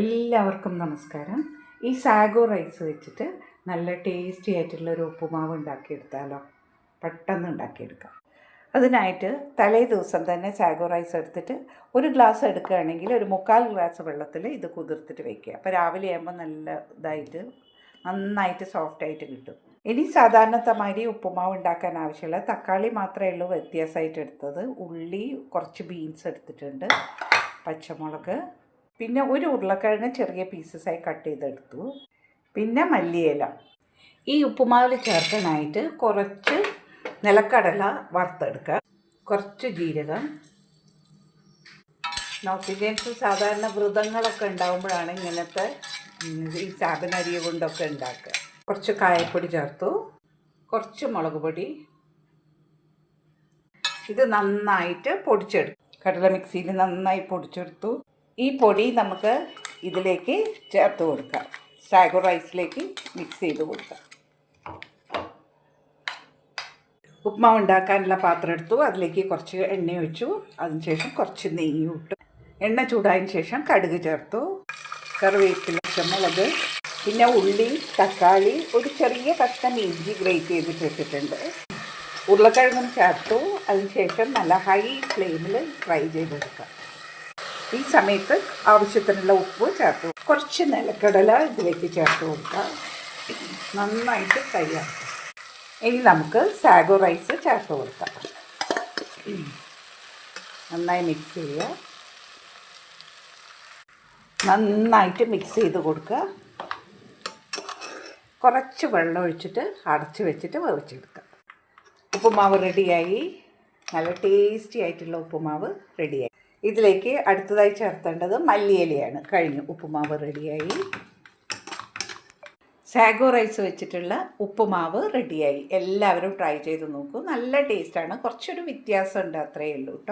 എല്ലാവർക്കും നമസ്കാരം. ഈ സാഗോ റൈസ് വെച്ചിട്ട് നല്ല ടേസ്റ്റി ആയിട്ടുള്ള ഒരു ഉപ്പുമാവ് ഉണ്ടാക്കിയെടുത്താലോ? പെട്ടെന്ന് ഉണ്ടാക്കിയെടുക്കാം. അതിനായിട്ട് തലേ ദിവസം തന്നെ സാഗോ റൈസ് എടുത്തിട്ട് ഒരു ഗ്ലാസ് എടുക്കുകയാണെങ്കിൽ ഒരു മുക്കാൽ ഗ്ലാസ് വെള്ളത്തിൽ ഇത് കുതിർത്തിട്ട് വെക്കുക. അപ്പോൾ രാവിലെ ആകുമ്പോൾ നല്ല ഇതായിട്ട് നന്നായിട്ട് സോഫ്റ്റ് ആയിട്ട് കിട്ടും. ഇനി സാധാരണത്തമാതിരി ഉപ്പുമാവ് ഉണ്ടാക്കാൻ ആവശ്യമുള്ള തക്കാളി മാത്രമേ ഉള്ളൂ വ്യത്യാസമായിട്ട് എടുത്തത്. ഉള്ളി കുറച്ച് ബീൻസ് എടുത്തിട്ടുണ്ട്. പച്ചമുളക് പിന്നെ ഒരു ഉരുളക്കിഴങ്ങ് ചെറിയ പീസസായി കട്ട് ചെയ്തെടുത്തു. പിന്നെ മല്ലിയില. ഈ ഉപ്പുമാവിൽ ചേർക്കാനായിട്ട് കുറച്ച് നിലക്കടല വറുത്തെടുക്കുക. കുറച്ച് ജീരകം. നോർത്ത് ഇന്ത്യൻസ് സാധാരണ വ്രതങ്ങളൊക്കെ ഉണ്ടാകുമ്പോഴാണ് ഇങ്ങനത്തെ ഈ സാബനരിയ കൊണ്ടൊക്കെ ഉണ്ടാക്കുക. കുറച്ച് കായപ്പൊടി ചേർത്തു. കുറച്ച് മുളക് പൊടി. ഇത് നന്നായിട്ട് പൊടിച്ചെടുക്കും കടല മിക്സിയിൽ നന്നായി പൊടിച്ചെടുത്തു. ഈ പൊടി നമുക്ക് ഇതിലേക്ക് ചേർത്ത് കൊടുക്കാം. സാഗോ റൈസിലേക്ക് മിക്സ് ചെയ്ത് കൊടുക്കാം. ഉപ്മാവ് ഉണ്ടാക്കാനുള്ള പാത്രം എടുത്തു. അതിലേക്ക് കുറച്ച് എണ്ണ ഒഴിച്ചു. അതിനുശേഷം കുറച്ച് നെയ്യ് ഇട്ടു. എണ്ണ ചൂടായതിന് ശേഷം കടുക് ചേർത്തു. കറിവേപ്പില പച്ചമുളക് പിന്നെ ഉള്ളി തക്കാളി ഒരു ചെറിയ കഷ്ണം ഇഞ്ചി ഗ്രേറ്റ് ചെയ്തിട്ട് വെച്ചിട്ടുണ്ട് ഉരുളക്കിഴങ്ങും ചേർത്തു. അതിനുശേഷം നല്ല ഹൈ ഫ്ലെയിമിൽ ഫ്രൈ ചെയ്തെടുക്കാം. ഈ സമയത്ത് ആവശ്യത്തിനുള്ള ഉപ്പ് ചേർത്ത്. കുറച്ച് നിലക്കടല ഇതിലേക്ക് ചേർത്ത് കൊടുക്കുക. നന്നായിട്ട് തയ്യാറാക്കുക ഇനി നമുക്ക് സാഗോ റൈസ് ചേർത്ത് കൊടുക്കാം. നന്നായി മിക്സ് ചെയ്യുക. നന്നായിട്ട് മിക്സ് ചെയ്ത് കൊടുക്കുക. കുറച്ച് വെള്ളം ഒഴിച്ചിട്ട് അടച്ച് വെച്ചിട്ട് വേവിച്ചെടുക്കുക ഉപ്പുമാവ് റെഡിയായി നല്ല ടേസ്റ്റി ആയിട്ടുള്ള ഉപ്പുമാവ് റെഡിയായി ഇതിലേക്ക് അടുത്തതായി ചേർത്തേണ്ടത് മല്ലിയിലയാണ്. കഴിഞ്ഞു. ഉപ്പുമാവ് റെഡിയായി സാഗോ റൈസ് വെച്ചിട്ടുള്ള ഉപ്പുമാവ് റെഡിയായി എല്ലാവരും ട്രൈ ചെയ്ത് നോക്കൂ. നല്ല ടേസ്റ്റാണ് കുറച്ചൊരു വ്യത്യാസമുണ്ട് അത്രയേ ഉള്ളൂ കേട്ടോ